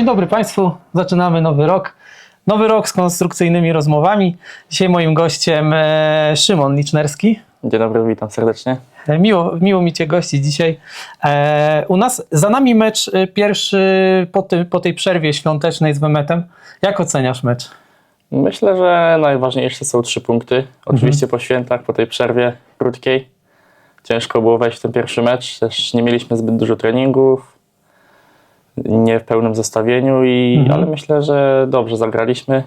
Dzień dobry Państwu. Zaczynamy nowy rok. Nowy rok z konstrukcyjnymi rozmowami. Dzisiaj moim gościem e, Szymon Licznerski. Dzień dobry, witam serdecznie. E, Miło, miło mi Cię gościć dzisiaj. E, u nas za nami mecz e, pierwszy po, ty, po tej przerwie świątecznej z Wemetem. Jak oceniasz mecz? Myślę, że najważniejsze są trzy punkty. Oczywiście po świętach, po tej przerwie krótkiej. Ciężko było wejść w ten pierwszy mecz. Też nie mieliśmy zbyt dużo treningów. Nie w pełnym zestawieniu, i, ale myślę, że dobrze zagraliśmy.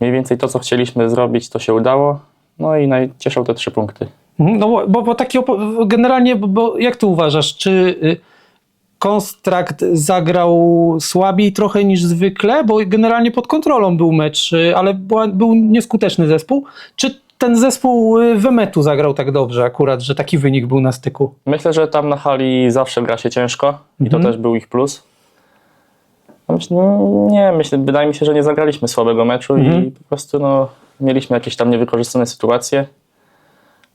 Mniej więcej to, co chcieliśmy zrobić, to się udało. No i cieszą te trzy punkty. Mhm, No bo, bo, taki generalnie, bo, jak ty uważasz, czy y, Konstrakt zagrał słabiej trochę niż zwykle, bo generalnie pod kontrolą był mecz, y, ale był nieskuteczny zespół, czy ten zespół y, Wemetu zagrał tak dobrze akurat, że taki wynik był na styku? Myślę, że tam na hali zawsze gra się ciężko i to też był ich plus. No myślę, nie, myślę, wydaje mi się, że nie zagraliśmy słabego meczu i po prostu no, mieliśmy jakieś tam niewykorzystane sytuacje.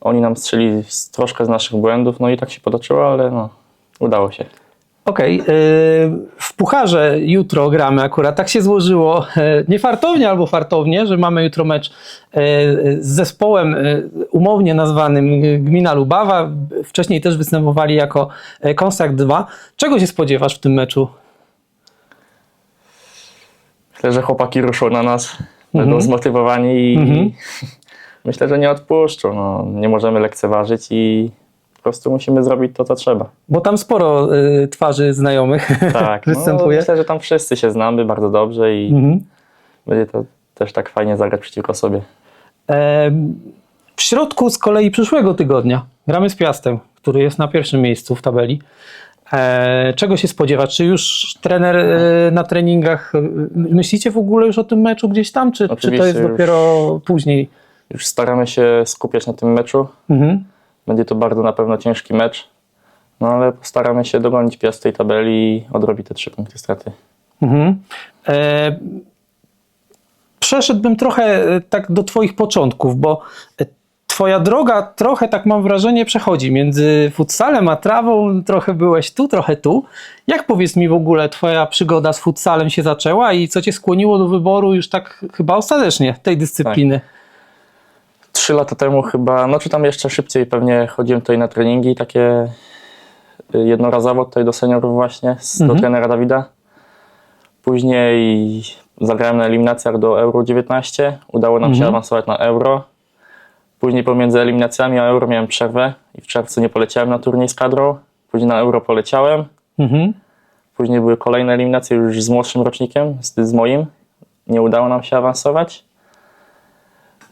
Oni nam strzeli z, troszkę z naszych błędów, no i tak się potoczyło, ale no, udało się. Okej, y, w Pucharze jutro gramy akurat. Tak się złożyło, y, nie fartownie albo fartownie, że mamy jutro mecz y, z zespołem y, umownie nazwanym Gmina Lubawa. Wcześniej też występowali jako Konstrakt 2. Czego się spodziewasz w tym meczu? Myślę, że chłopaki ruszą na nas, będą zmotywowani i myślę, że nie odpuszczą. No, nie możemy lekceważyć i prostu musimy zrobić to, co trzeba. Bo tam sporo y, twarzy znajomych Tak, no, występuje. myślę, że tam wszyscy się znamy bardzo dobrze i Mhm. będzie to też tak fajnie zagrać przeciwko sobie. E, W środku z kolei przyszłego tygodnia gramy z Piastem, który jest na pierwszym miejscu w tabeli. E, Czego się spodziewać? Czy już trener e, na treningach, e, myślicie w ogóle już o tym meczu gdzieś tam, czy, czy to jest już. dopiero później? Już staramy się skupiać na tym meczu. Mhm. Będzie to bardzo na pewno ciężki mecz. No ale postaramy się dogonić Piast tej tabeli i odrobić te trzy punkty straty. Mhm. E, przeszedłbym trochę e, tak do Twoich początków, bo e, Twoja droga trochę, tak mam wrażenie, przechodzi między futsalem a trawą. Trochę byłeś tu, trochę tu. Jak powiedz mi w ogóle Twoja przygoda z futsalem się zaczęła i co Cię skłoniło do wyboru już tak chyba ostatecznie tej dyscypliny? Trzy lata temu chyba, no czy tam jeszcze szybciej pewnie chodziłem tutaj na treningi takie y, jednorazowo tutaj do seniorów właśnie, z, do trenera Dawida. Później zagrałem na eliminacjach do Euro 19. Udało nam się awansować na Euro. Później pomiędzy eliminacjami a Euro miałem przerwę i w czerwcu nie poleciałem na turniej z kadrą. Później na Euro poleciałem. Mhm. Później były kolejne eliminacje już z młodszym rocznikiem, z, z moim. Nie udało nam się awansować.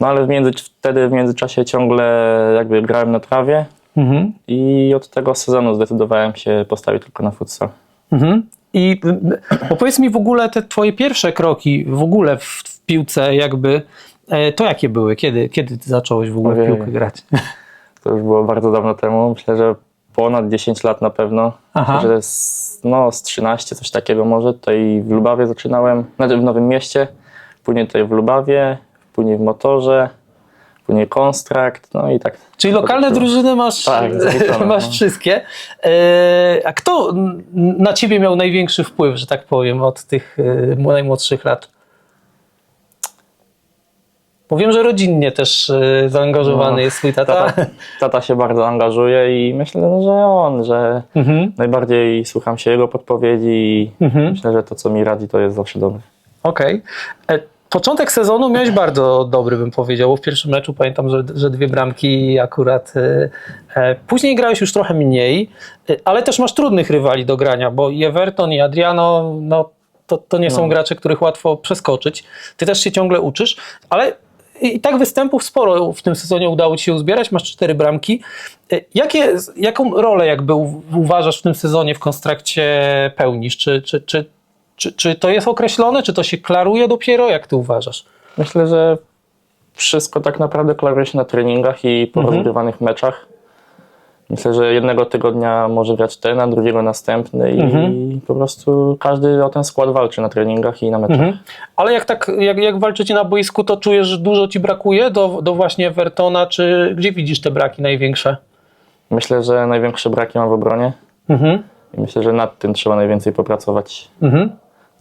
No ale w między, wtedy w międzyczasie ciągle jakby grałem na trawie Mhm. i od tego sezonu zdecydowałem się postawić tylko na futsal. Mhm. I opowiedz mi w ogóle te twoje pierwsze kroki w ogóle w, w piłce jakby, e, to jakie były? Kiedy, kiedy zacząłeś w ogóle w Ojej. piłkę grać? To już było bardzo dawno temu. Myślę, że ponad 10 lat na pewno. Aha. Myślę, że z, no, z 13, coś takiego może. Tutaj w Lubawie zaczynałem, znaczy w Nowym Mieście. Później tutaj w Lubawie, później w Motorze, później Konstrakt, no i tak. Czyli lokalne drużyny masz, Tak, masz no. wszystkie. E, a kto na ciebie miał największy wpływ, że tak powiem, od tych e, najmłodszych lat? Bo wiem, że rodzinnie też e, zaangażowany No, jest twój tata. Tata, tata się bardzo angażuje i myślę, no, że on, że Mhm. najbardziej słucham się jego podpowiedzi i Mhm. myślę, że to, co mi radzi, to jest zawsze dobre. Okej. E, Początek sezonu miałeś bardzo dobry, bym powiedział. Bo W pierwszym meczu pamiętam, że, że dwie bramki akurat. e, e, Później grałeś już trochę mniej, e, ale też masz trudnych rywali do grania, bo i Everton, i Adriano, no, to, to nie są gracze, których łatwo przeskoczyć. Ty też się ciągle uczysz, ale i tak występów sporo w tym sezonie udało ci się uzbierać, masz cztery bramki. E, Jakie, jaką rolę jakby uważasz w tym sezonie w konstrakcie pełnisz? Czy, czy, czy, czy, czy to jest określone, czy to się klaruje dopiero? Jak ty uważasz? Myślę, że wszystko tak naprawdę klaruje się na treningach i po rozgrywanych meczach. Myślę, że jednego tygodnia może grać ten, a drugiego następny i po prostu każdy o ten skład walczy na treningach i na meczach. Ale jak tak, jak, jak walczycie na boisku, to czujesz, że dużo ci brakuje do, do właśnie Evertona, czy gdzie widzisz te braki największe? Myślę, że największe braki mam w obronie Mhm. i myślę, że nad tym trzeba najwięcej popracować. Mhm.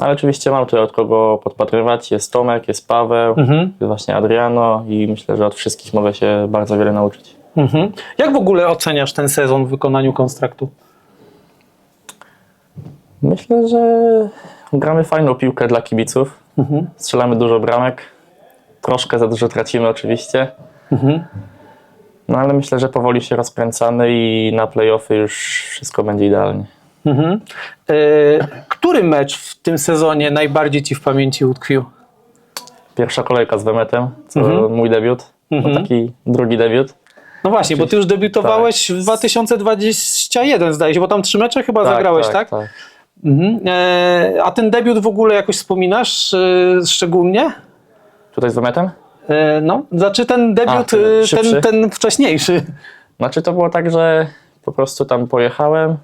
Ale oczywiście mam tutaj od kogo podpatrywać. Jest Tomek, jest Paweł, Mhm. jest właśnie Adriano i myślę, że od wszystkich mogę się bardzo wiele nauczyć. Mhm. Jak w ogóle oceniasz ten sezon w wykonaniu konstraktu? Myślę, że gramy fajną piłkę dla kibiców. Mhm. Strzelamy dużo bramek. Troszkę za dużo tracimy oczywiście. Mhm. No ale myślę, że powoli się rozkręcamy i na playoffy już wszystko będzie idealnie. Mhm. E, który mecz w tym sezonie najbardziej ci w pamięci utkwił? Pierwsza kolejka z Wemetem, co Mhm. mój debiut. Mhm. No, taki drugi debiut. No właśnie, bo ty już debiutowałeś w 2021 zdaje się, bo tam trzy mecze chyba zagrałeś, tak? Mhm. E, a ten debiut w ogóle jakoś wspominasz e, szczególnie? Tutaj z Wemetem? E, no, znaczy ten debiut, A, ten e, ten, ten wcześniejszy. Znaczy to było tak, że po prostu tam pojechałem,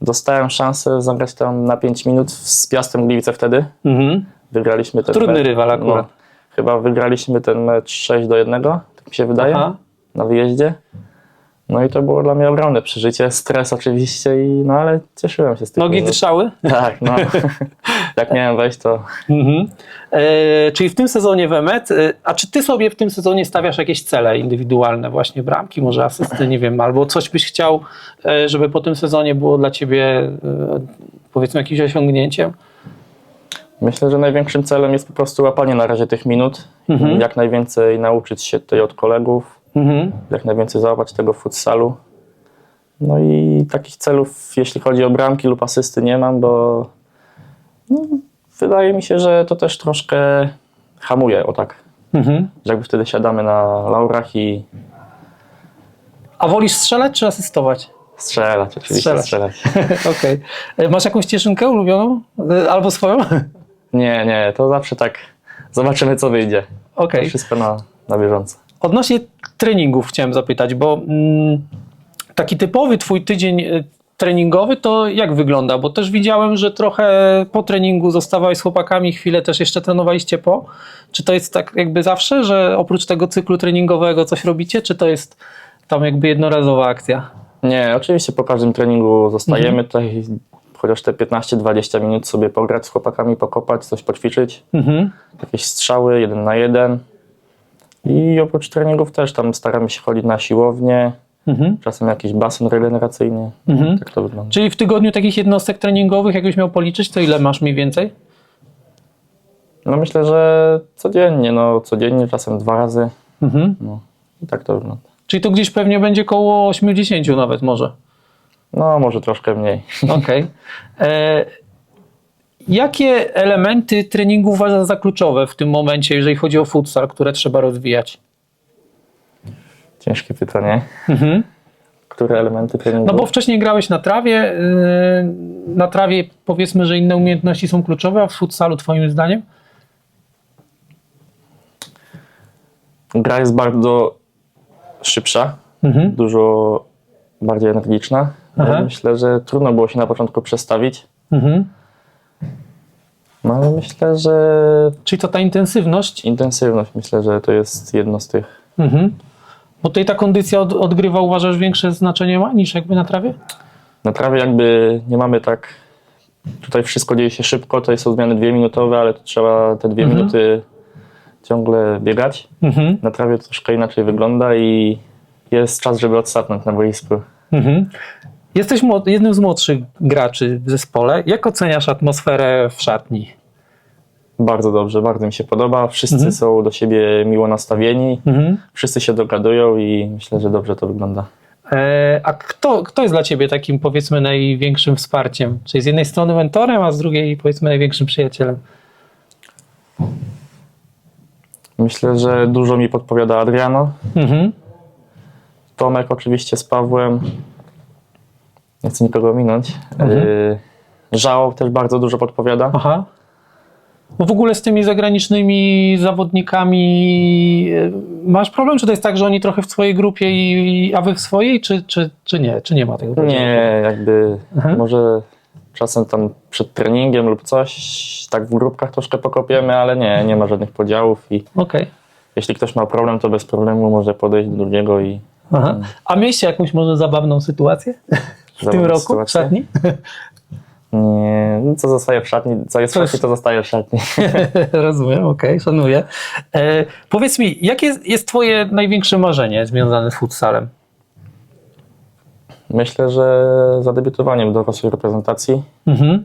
dostałem szansę zagrać tam na 5 minut z Piastem Gliwice wtedy. Mhm. Wygraliśmy ten Trudny mecz. rywal akurat. No, chyba wygraliśmy ten mecz 6 do 1, tak mi się wydaje, Aha. na wyjeździe. No i to było dla mnie ogromne przeżycie, stres oczywiście, i, no ale cieszyłem się z tego. Nogi drżały? Tak, no. Jak miałem wejść, to Mhm. E, czyli w tym sezonie Wemet, e, a czy ty sobie w tym sezonie stawiasz jakieś cele indywidualne, właśnie bramki, może asysty, nie wiem, albo coś byś chciał, e, żeby po tym sezonie było dla ciebie e, powiedzmy jakimś osiągnięciem? myślę, że największym celem jest po prostu łapanie na razie tych minut. Mhm. Jak najwięcej nauczyć się tutaj od kolegów, Mhm. jak najwięcej załapać tego futsalu. No i takich celów, jeśli chodzi o bramki lub asysty, nie mam, bo no, wydaje mi się, że to też troszkę hamuje, o tak. Mhm. Że jakby wtedy siadamy na laurach i A wolisz strzelać czy asystować? strzelać, oczywiście Strzelać. strzelać. Okej. E, Masz jakąś cieszynkę ulubioną? E, Albo swoją? Nie, nie, to zawsze tak zobaczymy, co wyjdzie. Okej. To wszystko na, na bieżąco. Odnośnie treningów chciałem zapytać, bo mm, taki typowy twój tydzień y, treningowy to jak wygląda? Bo też widziałem, że trochę po treningu zostawałeś z chłopakami, chwilę też jeszcze trenowaliście po. Czy to jest tak jakby zawsze, że oprócz tego cyklu treningowego coś robicie, czy to jest tam jakby jednorazowa akcja? Nie, oczywiście po każdym treningu zostajemy Mhm. tutaj chociaż te 15-20 minut sobie pograć z chłopakami, pokopać, coś poćwiczyć. Mhm. jakieś strzały, jeden na jeden. I oprócz treningów też tam staramy się chodzić na siłownię, Mhm. czasem jakiś basen regeneracyjny. Mhm. Tak to wygląda. Czyli w tygodniu takich jednostek treningowych, jakbyś miał policzyć, to ile masz mniej więcej? No myślę, że codziennie, no codziennie, czasem dwa razy. Mhm. No i tak to wygląda. Czyli to gdzieś pewnie będzie koło 80 nawet może. No może troszkę mniej. Okej. E, Jakie elementy treningu uważasz za kluczowe w tym momencie, jeżeli chodzi o futsal, które trzeba rozwijać? Ciężkie pytanie. Mhm. Które elementy treningu? No bo wcześniej grałeś na trawie. y, Na trawie powiedzmy, że inne umiejętności są kluczowe, a w futsalu twoim zdaniem? Gra jest bardzo szybsza, Mhm. dużo bardziej energiczna. Aha. Myślę, że trudno było się na początku przestawić. Mhm. No ale myślę, że Czyli to ta intensywność? intensywność, myślę, że to jest jedno z tych Mhm. Bo tutaj ta kondycja od, odgrywa, uważasz, większe znaczenie ma niż jakby na trawie? Na trawie jakby nie mamy tak. Tutaj wszystko dzieje się szybko, tutaj są zmiany dwie minutowe, ale to trzeba te dwie Mhm. minuty ciągle biegać. Mhm. Na trawie to troszkę inaczej wygląda i jest czas, żeby odsapnąć na boisku. Mhm. Jesteś jednym z młodszych graczy w zespole. Jak oceniasz atmosferę w szatni? Bardzo dobrze, bardzo mi się podoba. Wszyscy Mhm. są do siebie miło nastawieni, Mhm. wszyscy się dogadują i myślę, że dobrze to wygląda. E, a kto, kto jest dla ciebie takim powiedzmy największym wsparciem? Czyli z jednej strony mentorem, a z drugiej powiedzmy największym przyjacielem? Myślę, że dużo mi podpowiada Adriano. Mhm. Tomek oczywiście z Pawłem. Nie chcę nikogo minąć. Mhm. Y, Żał też bardzo dużo podpowiada. Aha. Bo w ogóle z tymi zagranicznymi zawodnikami e, masz problem? Czy to jest tak, że oni trochę w swojej grupie, i, a wy w swojej, czy, czy, czy nie? Czy nie ma tego problemu? Nie, jakby Mhm. może czasem tam przed treningiem lub coś, tak w grupkach troszkę pokopiemy, ale nie, nie ma żadnych podziałów i Okej. jeśli ktoś ma problem, to bez problemu może podejść do drugiego i Aha. A mieliście jakąś może zabawną sytuację w tym roku w szatni? Nie, co zostaje w szatni, co jest w szatni, to zostaje w szatni. Rozumiem, okej, szanuję. E, powiedz mi, jakie jest, jest twoje największe marzenie związane z futsalem? Myślę, że zadebiutowaniem w dorosłej reprezentacji, Mhm.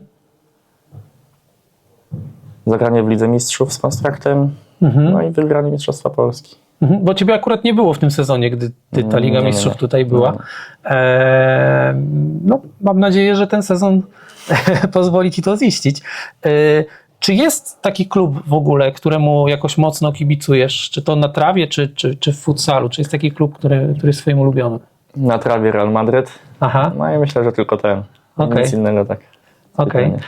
zagranie w Lidze Mistrzów z kontraktem, Mhm. no i wygranie Mistrzostwa Polski. Mhm. Bo ciebie akurat nie było w tym sezonie, gdy ty, ta Nie, Liga. Mistrzów tutaj była. Nie. E, no, mam nadzieję, że ten sezon pozwoli ci to ziścić. E, czy jest taki klub w ogóle, któremu jakoś mocno kibicujesz? Czy to na trawie, czy, czy, czy w futsalu? Czy jest taki klub, który, który jest twoim ulubionym? Na trawie Real Madryt, Aha, no i myślę, że tylko ten. Okej. Nic innego tak. okej. Spokojnie.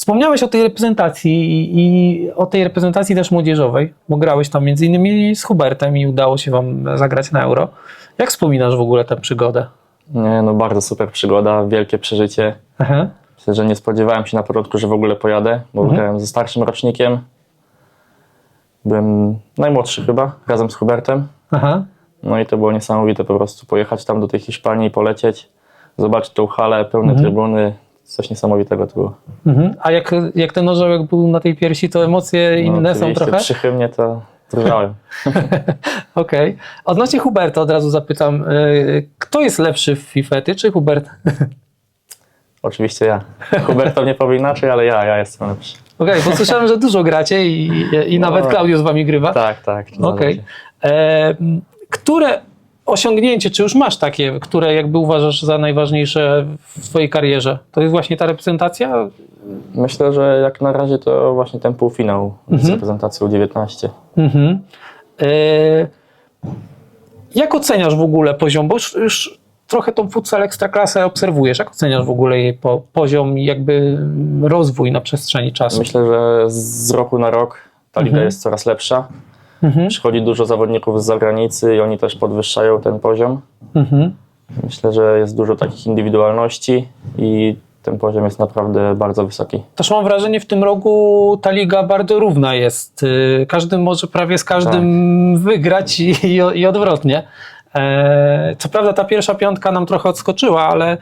Wspomniałeś o tej reprezentacji i, i o tej reprezentacji też młodzieżowej, bo grałeś tam między innymi z Hubertem i udało się wam zagrać na Euro. Jak wspominasz w ogóle tę przygodę? Nie, no bardzo super przygoda, wielkie przeżycie. Aha. Myślę, że nie spodziewałem się na początku, że w ogóle pojadę, bo Mhm. grałem ze starszym rocznikiem. Byłem najmłodszy chyba, razem z Hubertem. Aha. No i to było niesamowite po prostu pojechać tam do tej Hiszpanii, polecieć, zobaczyć tą halę, pełne Mhm. trybuny. Coś niesamowitego było. Mhm. A jak, jak ten orzełek był na tej piersi, to emocje No, inne są trochę? Przy hymnie to drżałem. Okej. Odnośnie Huberta od razu zapytam, y, kto jest lepszy w FIFA, ty czy Hubert? Oczywiście ja. Hubert to nie powie inaczej, ale ja, ja jestem lepszy. Okej, bo słyszałem, że dużo gracie i, i nawet No. Klaudiu z wami grywa. Tak, tak. Okej. E, Które osiągnięcie, czy już masz takie, które jakby uważasz za najważniejsze w twojej karierze? To jest właśnie ta reprezentacja? Myślę, że jak na razie to właśnie ten półfinał z Mhm. reprezentacją 19. Mhm. E, Jak oceniasz w ogóle poziom, bo już, już trochę tą futsal ekstraklasę obserwujesz, jak oceniasz w ogóle jej po, poziom i jakby rozwój na przestrzeni czasu? Myślę, że z roku na rok ta liga Mhm. jest coraz lepsza. Mhm. Przychodzi dużo zawodników z zagranicy i oni też podwyższają ten poziom. Mhm. Myślę, że jest dużo takich indywidualności i ten poziom jest naprawdę bardzo wysoki. Też mam wrażenie, w tym roku ta liga bardzo równa jest. Y, Każdy może prawie z każdym wygrać i, i, i odwrotnie. E, Co prawda ta pierwsza piątka nam trochę odskoczyła, ale,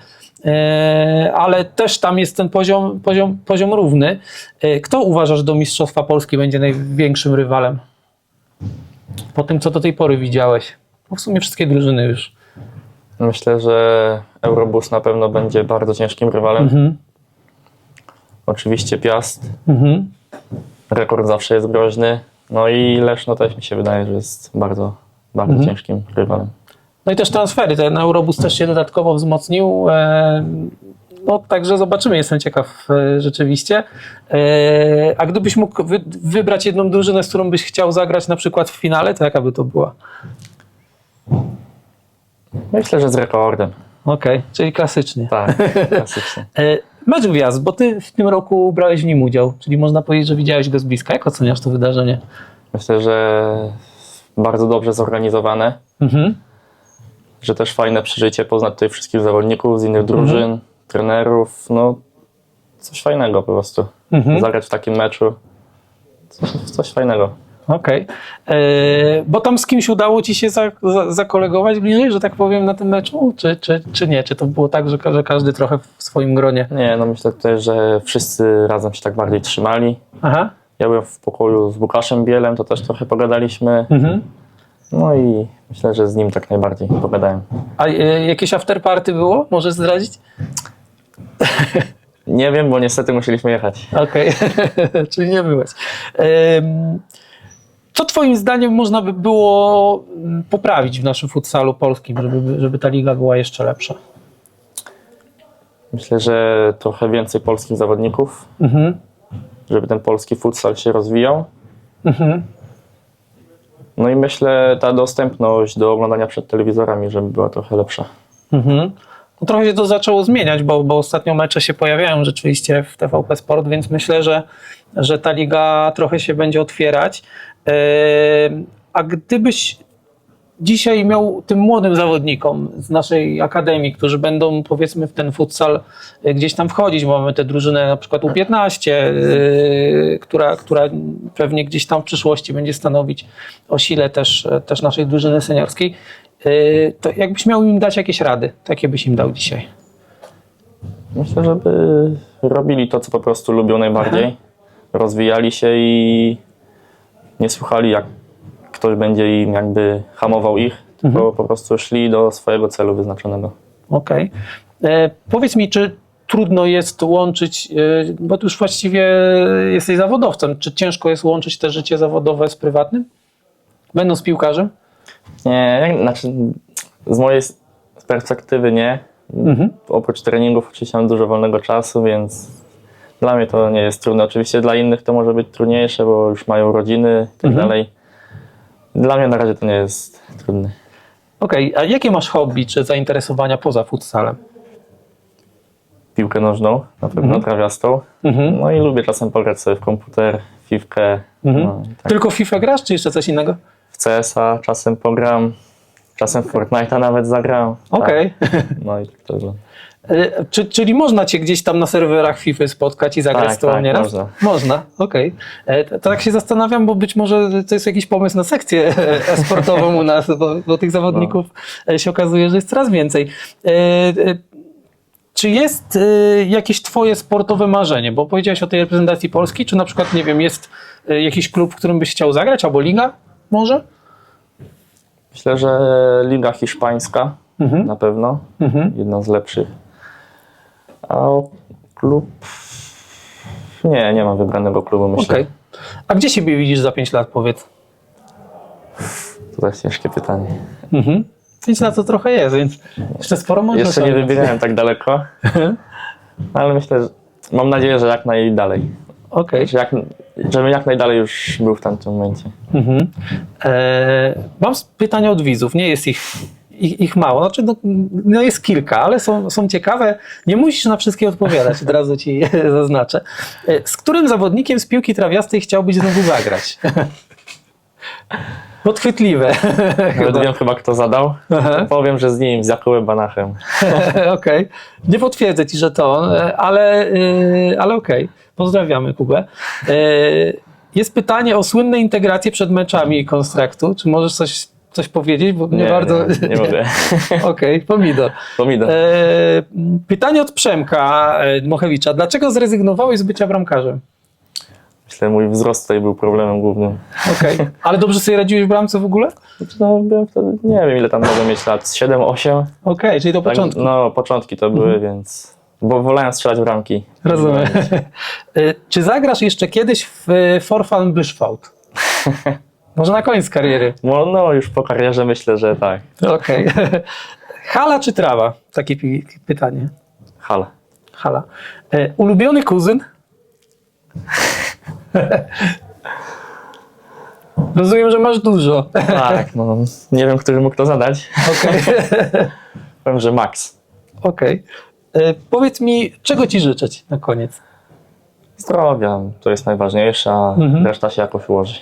e, ale też tam jest ten poziom, poziom, poziom równy. E, Kto uważasz do Mistrzostwa Polski będzie największym rywalem? Po tym, co do tej pory widziałeś. Bo w sumie wszystkie drużyny już. Myślę, że Eurobus na pewno będzie bardzo ciężkim rywalem. Mhm. Oczywiście Piast, Mhm. rekord zawsze jest groźny. No i Leszno też mi się wydaje, że jest bardzo, bardzo Mhm. ciężkim rywalem. No i też transfery. Ten Eurobus też się dodatkowo wzmocnił. No także zobaczymy, jestem ciekaw e, rzeczywiście. E, A gdybyś mógł wy, wybrać jedną drużynę, z którą byś chciał zagrać na przykład w finale, to jaka by to była? Myślę, że z rekordem. Okej, czyli klasycznie. Tak, klasycznie. E, Mecz gwiazd, bo ty w tym roku brałeś w nim udział, czyli można powiedzieć, że widziałeś go z bliska. Jak oceniasz to wydarzenie? Myślę, że bardzo dobrze zorganizowane, Mhm. że też fajne przeżycie, poznać tutaj wszystkich zawodników z innych drużyn, Mhm. Trenerów, no coś fajnego po prostu. Mhm. Zagrać w takim meczu, coś, coś fajnego. Okej. E, Bo tam z kimś udało ci się za, za, zakolegować bliżej, że tak powiem, na tym meczu? Czy, czy, czy nie? Czy to było tak, że, że każdy trochę w swoim gronie? Nie, no myślę tutaj, że wszyscy razem się tak bardziej trzymali. Aha. Ja byłem w pokoju z Łukaszem Bielem, to też trochę pogadaliśmy. Mhm. No i myślę, że z nim tak najbardziej pogadałem. A e, jakieś afterparty było? Możesz zdradzić? Nie wiem, bo niestety musieliśmy jechać. Okej, czyli nie byłeś. Co twoim zdaniem można by było mm, poprawić w naszym futsalu polskim, żeby, żeby ta liga była jeszcze lepsza? Myślę, że trochę więcej polskich zawodników, Mhm. żeby ten polski futsal się rozwijał. Mhm. No i myślę ta dostępność do oglądania przed telewizorami, żeby była trochę lepsza. Mhm. Trochę się to zaczęło zmieniać, bo, bo ostatnio mecze się pojawiają rzeczywiście w TVP Sport, więc myślę, że, że ta liga trochę się będzie otwierać. Em, A gdybyś dzisiaj miał tym młodym zawodnikom z naszej akademii, którzy będą powiedzmy w ten futsal gdzieś tam wchodzić, bo mamy tę drużynę na przykład U15, yy, która, która pewnie gdzieś tam w przyszłości będzie stanowić o sile też, też naszej drużyny seniorskiej, yy, to jakbyś miał im dać jakieś rady, takie byś im dał dzisiaj? Myślę, żeby robili to, co po prostu lubią najbardziej. Rozwijali się i nie słuchali, jak ktoś będzie im jakby hamował ich, tylko po prostu szli do swojego celu wyznaczonego. Okej. E, Powiedz mi, czy trudno jest łączyć, e, bo tu już właściwie jesteś zawodowcem, czy ciężko jest łączyć te życie zawodowe z prywatnym? Będąc piłkarzem? Nie, jak, znaczy z mojej perspektywy nie. Mhm. Oprócz treningów oczywiście mam dużo wolnego czasu, więc dla mnie to nie jest trudne. Oczywiście dla innych to może być trudniejsze, bo już mają rodziny i tak Mhm. dalej. Dla mnie na razie to nie jest trudne. Okej, a jakie masz hobby czy zainteresowania poza futsalem? Piłkę nożną, na pewno trawiastą. Mhm. No i lubię czasem pograć sobie w komputer, fifkę, Mhm. no, tak. Tylko FIFA grasz, czy jeszcze coś innego? W CS-a czasem pogram, czasem w Fortnite'a nawet zagram. Okej. Tak. No i tak to wygląda. Czy, czyli można cię gdzieś tam na serwerach FIFA spotkać i zagrać Tak, z tobą tak, nieraz? można. Można, okej. E, To, to tak się zastanawiam, bo być może to jest jakiś pomysł na sekcję sportową u nas, bo, bo tych zawodników e, się okazuje, że jest coraz więcej. E, Czy jest jakieś twoje sportowe marzenie? Bo powiedziałeś o tej reprezentacji Polski, czy na przykład, nie wiem, jest jakiś klub, w którym byś chciał zagrać, albo liga może? Myślę, że Liga Hiszpańska Mhm. na pewno, Mhm. jedna z lepszych. A klub... Nie, nie mam wybranego klubu, myślę. Okej. A gdzie siebie widzisz za 5 lat, powiedz? To jest ciężkie pytanie. Mhm. Więc na to trochę jest, więc jeszcze sporo można Jeszcze nie wybiegałem tak daleko, ale myślę, że mam nadzieję, że jak najdalej. Okej. Że jak, żebym jak najdalej już był w tamtym momencie. Mhm. E, mam pytania od widzów, nie jest ich, ich, ich mało, znaczy no, no jest kilka, ale są, są ciekawe. Nie musisz na wszystkie odpowiadać, od razu ci zaznaczę. E, z którym zawodnikiem z piłki trawiastej chciałbyś znowu zagrać? Podchwytliwe. Nawet wiem chyba kto zadał. Aha. Powiem, że z nim, z Jakubem Banachem. Okej. Nie potwierdzę ci, że to on, ale, e, ale okej. Pozdrawiamy Kubę. E, Jest pytanie o słynne integracje przed meczami konstraktu. Czy możesz coś, coś powiedzieć? Bo nie, bardzo. nie, nie mogę. Okej, pomidor. Pomidor. E, pytanie od Przemka Mochewicza. Dlaczego zrezygnowałeś z bycia bramkarzem? Myślę, mój wzrost tutaj był problemem głównym. Okej. Ale dobrze sobie radziłeś w bramce w ogóle? Znaczy, No, byłem wtedy, nie wiem ile tam mogłem mieć lat, 7-8. Okej, czyli do Tak, początku. no, początki to były, więc. Bo wolałem strzelać w bramki. Rozumiem. E, Czy zagrasz jeszcze kiedyś w e, Forfan Byszwałt? Może na koniec kariery. No, no, już po karierze myślę, że tak. Okej. Hala czy trawa? Takie pytanie. Hala. Hala. E, ulubiony kuzyn? Rozumiem, że masz dużo. Tak, no. Nie wiem, który mógł to zadać. Okej. Powiem, że Max. Okej. E, Powiedz mi, czego ci życzyć na koniec? Zdrowia, to jest najważniejsze, a Mhm. reszta się jakoś ułoży.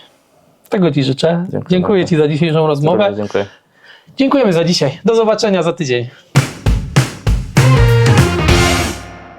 Tego ci życzę. Dziękuję Dziękuję bardzo. ci za dzisiejszą rozmowę. Zdrowia, dziękuję. Dziękujemy za dzisiaj. Do zobaczenia za tydzień.